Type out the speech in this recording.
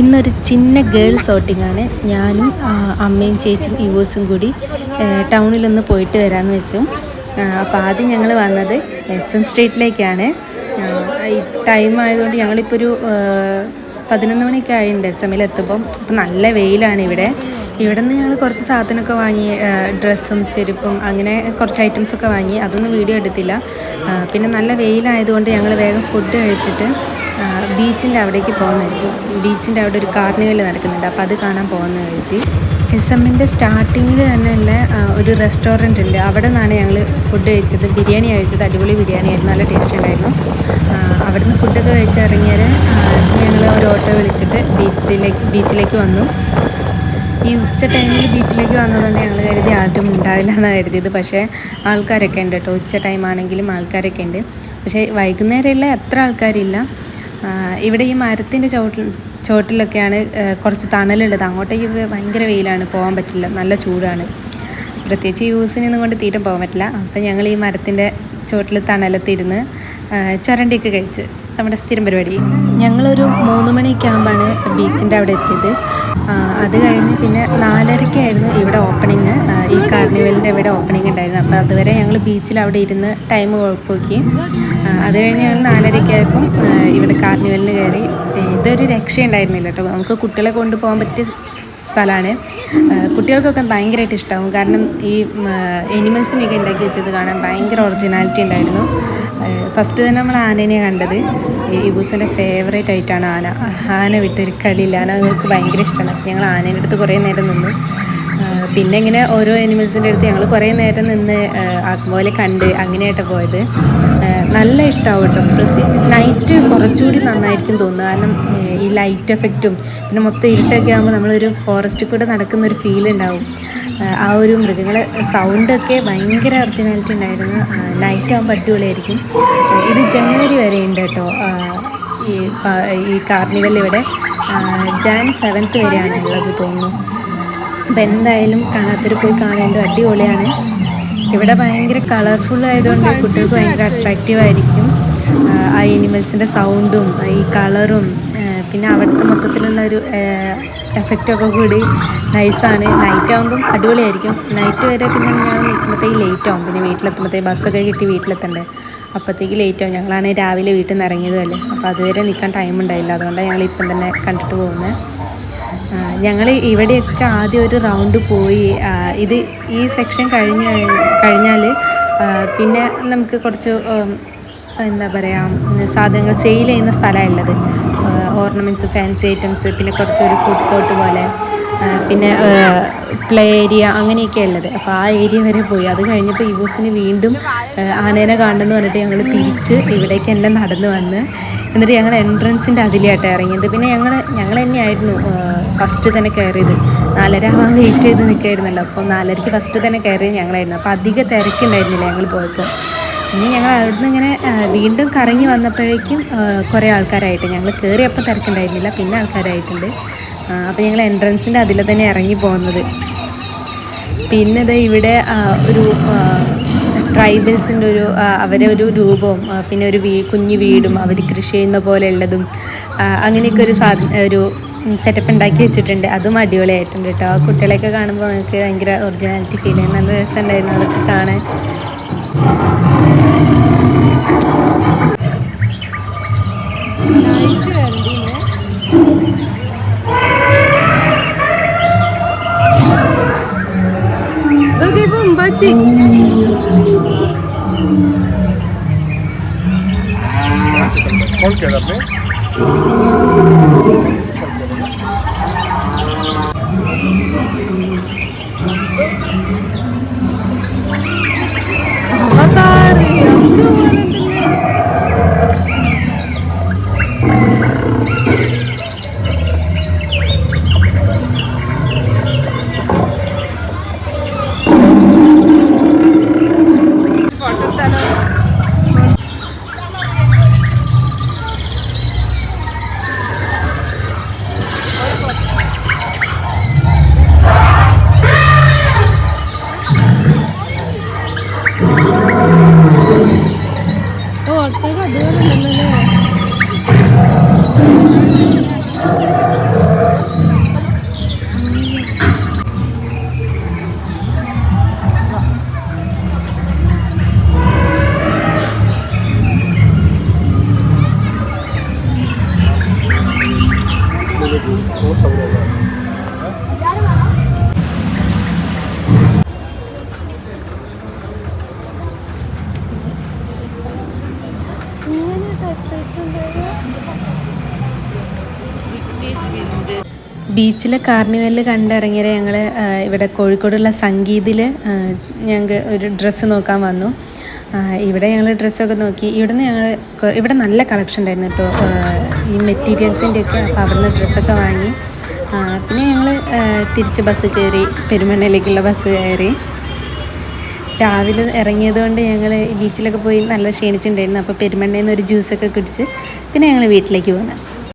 ഇന്നൊരു ചിന്ന ഗേൾസ് ഔട്ടിങ്ങാണ്. ഞാനും അമ്മയും ചേച്ചിയും യുവേഴ്സും കൂടി ടൗണിലൊന്ന് പോയിട്ട് വരാമെന്ന് വെച്ചു. അപ്പോൾ ആദ്യം ഞങ്ങൾ വന്നത് എസ് എം സ്ട്രീറ്റിലേക്കാണ്. ടൈം ആയതുകൊണ്ട് ഞങ്ങളിപ്പോൾ ഒരു പതിനൊന്ന് മണിയൊക്കെ ആയിട്ടുണ്ട് എസ് എമ്മിൽ എത്തുമ്പം. അപ്പം നല്ല വെയിലാണ് ഇവിടെ. ഇവിടെ നിന്ന് ഞങ്ങൾ കുറച്ച് സാധനമൊക്കെ വാങ്ങി ഡ്രസ്സും ചെരുപ്പും അങ്ങനെ കുറച്ച് ഐറ്റംസൊക്കെ വാങ്ങി. അതൊന്നും വീഡിയോ എടുത്തില്ല. പിന്നെ നല്ല വെയിലായതുകൊണ്ട് ഞങ്ങൾ വേഗം ഫുഡ് കഴിച്ചിട്ട് ബീച്ചിന്റെ അവിടേക്ക് പോകുന്ന വെച്ചു ബീച്ചിന്റെ അവിടെ ഒരു കാർണിവൽ നടക്കുന്നുണ്ട്. അപ്പോൾ അത് കാണാൻ പോകുന്ന കരുതി. എസ് എമ്മിന്റെ സ്റ്റാർട്ടിങ്ങിൽ ഉള്ള ഒരു റെസ്റ്റോറന്റ് ഉണ്ട്. അവിടെ നിന്നാണ് ഞങ്ങൾ ഫുഡ് കഴിച്ചത്. ബിരിയാണി കഴിച്ചത്. അടിപൊളി ബിരിയാണി ആയിരുന്നു. നല്ല ടേസ്റ്റ് ഉണ്ടായിരുന്നു. അവിടുന്ന് ഫുഡൊക്കെ കഴിച്ചിറങ്ങിയാൽ ഞങ്ങൾ ഒരു ഓട്ടോ വിളിച്ചിട്ട് ബീച്ചിലേക്ക് ബീച്ചിലേക്ക് വന്നു. ഈ ഉച്ച ടൈമിൽ ബീച്ചിലേക്ക് വന്നതുകൊണ്ട് ഞങ്ങൾ കരുതി ആരും ഉണ്ടാവില്ല എന്നാണ് കരുതിയത്. പക്ഷേ ആൾക്കാരൊക്കെ ഉണ്ട് കേട്ടോ. ഉച്ച ടൈം ആണെങ്കിലും ആൾക്കാരൊക്കെ ഉണ്ട്. പക്ഷേ വൈകുന്നേരമില്ല. എത്ര ആൾക്കാരില്ല. ഇവിടെ ഈ മരത്തിന്റെ ചോട്ടിൽ ചോട്ടിലൊക്കെയാണ് കുറച്ച് തണലുള്ളത്. അങ്ങോട്ടേക്ക് ഭയങ്കര വെയിലാണ് പോകാൻ പറ്റില്ല. നല്ല ചൂടാണ്. പ്രത്യേകിച്ച് യൂസിനൊന്നും കൊണ്ട് തീരെ പോകാൻ പറ്റില്ല. അപ്പം ഞങ്ങൾ ഈ മരത്തിന്റെ ചോട്ടിൽ തണലത്തിരുന്ന് ചൊരണ്ടിയൊക്കെ കഴിച്ച് നമ്മുടെ സ്ഥിരം പരിപാടി. ഞങ്ങളൊരു മൂന്ന് മണിയൊക്കെ ആകുമ്പോഴാണ് ബീച്ചിന്റെ അവിടെ എത്തിയത്. അത് കഴിഞ്ഞ് പിന്നെ നാലരയ്ക്കായിരുന്നു ഇവിടെ കാർണിവലിന്റെ ഇവിടെ ഓപ്പണിംഗ് ഉണ്ടായിരുന്നു. അപ്പോൾ അതുവരെ ഞങ്ങൾ ബീച്ചിൽ അവിടെ ഇരുന്ന് ടൈം കുഴപ്പമൊക്കെ അത് കഴിഞ്ഞ് ഞങ്ങൾ നാലരയ്ക്കായപ്പം ഇവിടെ കാർണിവലിന് കയറി. ഇതൊരു രക്ഷയുണ്ടായിരുന്നില്ല കേട്ടോ. നമുക്ക് കുട്ടികളെ കൊണ്ടുപോകാൻ പറ്റിയ സ്ഥലമാണ്. കുട്ടികൾക്കൊക്കെ ഭയങ്കരമായിട്ട് ഇഷ്ടമാവും. കാരണം ഈ എനിമൽസിനെയൊക്കെ ഉണ്ടാക്കി വെച്ചത് കാണാൻ ഭയങ്കര ഒറിജിനാലിറ്റി ഉണ്ടായിരുന്നു. ഫസ്റ്റ് തന്നെ നമ്മൾ ആനേനെ കണ്ടത്. ഇബൂസിന്റെ ഫേവറേറ്റ് ആയിട്ടാണ് ആന. ആന വിട്ടൊരു കളിയില്ല. ആന ഞങ്ങൾക്ക് ഭയങ്കര ഇഷ്ടമാണ്. ഞങ്ങൾ ആനേന്റെ അടുത്ത് കുറേ നേരം നിന്നു. പിന്നെ ഇങ്ങനെ ഓരോ അനിമൽസിന്റെ അടുത്ത് ഞങ്ങൾ കുറേ നേരം നിന്ന് അതുപോലെ കണ്ട് അങ്ങനെയായിട്ട് പോയത്. നല്ല ഇഷ്ടമാവും കേട്ടോ പ്രത്യേകിച്ച് നൈറ്റ് കുറച്ചുകൂടി നന്നായിരിക്കും തോന്നുന്നത് കാരണം ഈ ലൈറ്റ് എഫക്റ്റും പിന്നെ മൊത്തം ഇരുട്ടൊക്കെ ആകുമ്പോൾ നമ്മളൊരു ഫോറസ്റ്റിൽ കൂടെ നടക്കുന്ന ഒരു ഫീൽ ഉണ്ടാവും ആ, ഒരു മൃഗങ്ങളെ സൗണ്ടൊക്കെ ഭയങ്കര ഒറിജിനാലിറ്റി ഉണ്ടായിരുന്നു നൈറ്റ് ആകുമ്പോൾ അടിപൊളിയായിരിക്കും. ഇത് ജനുവരി വരെ ഉണ്ട് കേട്ടോ ഈ കാർണിവൽ ഇവിടെ. ജാൻ സെവൻത്ത് വരെയാണ് ഉള്ളത് തോന്നുന്നു. അപ്പം എന്തായാലും കാണാത്തവർ പോയി കാണേണ്ടത് അടിപൊളിയാണ്. ഇവിടെ ഭയങ്കര കളർഫുൾ ആയതുകൊണ്ട് കുട്ടികൾക്ക് ഭയങ്കര അട്രാക്റ്റീവ് ആയിരിക്കും. ആ, എനിമൽസിന്റെ സൗണ്ടും ഈ കളറും പിന്നെ അവിടുത്തെ മൊത്തത്തിലുള്ള ഒരു എഫക്റ്റൊക്കെ കൂടി നൈസാണ് നൈറ്റ് ആകുമ്പം അടിപൊളിയായിരിക്കും. നൈറ്റ് വരെ പിന്നെ ഞങ്ങൾ നിൽക്കുമ്പോഴത്തേക്ക് ലേറ്റ് ആകും പിന്നെ വീട്ടിലെത്തുമ്പോഴത്തേക്ക് ബസ്സൊക്കെ കിട്ടി വീട്ടിലെത്തണ്ടേ. അപ്പോഴത്തേക്ക് ലേറ്റ് ആവും. ഞങ്ങളാണെങ്കിൽ രാവിലെ വീട്ടിൽ നിന്ന് ഇറങ്ങിയതല്ലേ. അപ്പോൾ അതുവരെ നിൽക്കാൻ ടൈം ഉണ്ടായില്ല. അതുകൊണ്ടാണ് ഞങ്ങൾ ഇപ്പം തന്നെ കണ്ടിട്ട് പോകുന്നത്. ഞങ്ങൾ ഇവിടെയൊക്കെ ആദ്യം ഒരു റൗണ്ട് പോയി. ഇത് ഈ സെക്ഷൻ കഴിഞ്ഞ് കഴിഞ്ഞാൽ പിന്നെ നമുക്ക് കുറച്ച് എന്താ പറയുക സാധനങ്ങൾ സെയിൽ ചെയ്യുന്ന സ്ഥലമാണ് ഉള്ളത്. ഓർണമെന്റ്സ് ഫാൻസി ഐറ്റംസ് പിന്നെ കുറച്ചൊരു ഫുഡ് കോർട്ട് പോലെ. പിന്നെ പ്ലേ ഏരിയ അങ്ങനെയൊക്കെ ഉള്ളത്. അപ്പോൾ ആ ഏരിയ വരെ പോയി. അത് കഴിഞ്ഞപ്പോൾ യൂസിന് വീണ്ടും ആനേനെ കാണണമെന്ന് പറഞ്ഞിട്ട് ഞങ്ങൾ തിരിച്ച് ഇവിടേക്ക് തന്നെ നടന്നു വന്ന് എന്നിട്ട് ഞങ്ങൾ എൻട്രൻസിന്റെ അതിലായിട്ട് ഇറങ്ങിയത്. പിന്നെ ഞങ്ങൾ ഞങ്ങൾ തന്നെയായിരുന്നു ഫസ്റ്റ് തന്നെ കയറിയത്. നാലര ആവാൻ വെയിറ്റ് ചെയ്ത് നിൽക്കായിരുന്നല്ലോ അപ്പോൾ നാലരയ്ക്ക് ഫസ്റ്റ് തന്നെ കയറിയത് ഞങ്ങളായിരുന്നു. അപ്പോൾ അധികം തിരക്കുണ്ടായിരുന്നില്ല ഞങ്ങൾ പോയപ്പോൾ. പിന്നെ ഞങ്ങൾ അവിടുന്ന് ഇങ്ങനെ വീണ്ടും കറങ്ങി വന്നപ്പോഴേക്കും കുറേ ആൾക്കാരായിട്ട് ഞങ്ങൾ കയറിയപ്പോൾ തിരക്കുണ്ടായിരുന്നില്ല. പിന്നെ ആൾക്കാരായിട്ടുണ്ട്. അപ്പോൾ ഞങ്ങൾ എൻട്രൻസിന്റെ അതിൽ തന്നെ ഇറങ്ങി പോകുന്നത്. പിന്നെ ഇത് ഇവിടെ ഒരു ട്രൈബൽസിന്റെ ഒരു അവരെ ഒരു രൂപവും പിന്നെ ഒരു വീ കുഞ്ഞു വീടും അവർ കൃഷി ചെയ്യുന്ന പോലെ ഉള്ളതും ആ, അങ്ങനെയൊക്കെ ഒരു സാ ഒരു സെറ്റപ്പ് ഉണ്ടാക്കി വെച്ചിട്ടുണ്ട്. അതും അടിപൊളിയായിട്ടുണ്ട് കേട്ടോ. കുട്ടികളെയൊക്കെ കാണുമ്പോൾ നമുക്ക് ഭയങ്കര ഒറിജിനാലിറ്റി ഫീൽ ചെയ്യും. നല്ല രസമുണ്ടായിരുന്നു അതൊക്കെ കാണാൻ. खोल के था आपने ¿Cuál quedarme? ബീച്ചിലെ കാർണിവലിൽ കണ്ടിറങ്ങിയ ഞങ്ങൾ ഇവിടെ കോഴിക്കോടുള്ള സംഗീതിൽ ഞങ്ങൾക്ക് ഒരു ഡ്രസ്സ് നോക്കാൻ വന്നു ഇവിടെ ഞങ്ങൾ ഡ്രസ്സൊക്കെ നോക്കി. ഇവിടുന്ന് ഞങ്ങൾ ഇവിടെ നല്ല കളക്ഷൻ ഉണ്ടായിരുന്നു കേട്ടോ ഈ മെറ്റീരിയൽസിന്റെ ഒക്കെ അപ്പോൾ അവിടുന്ന് ഡ്രസ്സൊക്കെ വാങ്ങി. പിന്നെ ഞങ്ങൾ തിരിച്ച് ബസ് കയറി പെരുമണ്ണയിലേക്കുള്ള ബസ് കയറി രാവിലെ ഇറങ്ങിയത് കൊണ്ട് ഞങ്ങൾ ബീച്ചിലൊക്കെ പോയി നല്ല ക്ഷീണിച്ചിട്ടുണ്ടായിരുന്നു. അപ്പോൾ പെരുമണ്ണയിൽ നിന്ന് ഒരു ജ്യൂസൊക്കെ കുടിച്ച് പിന്നെ ഞങ്ങൾ വീട്ടിലേക്ക് പോകുന്നത്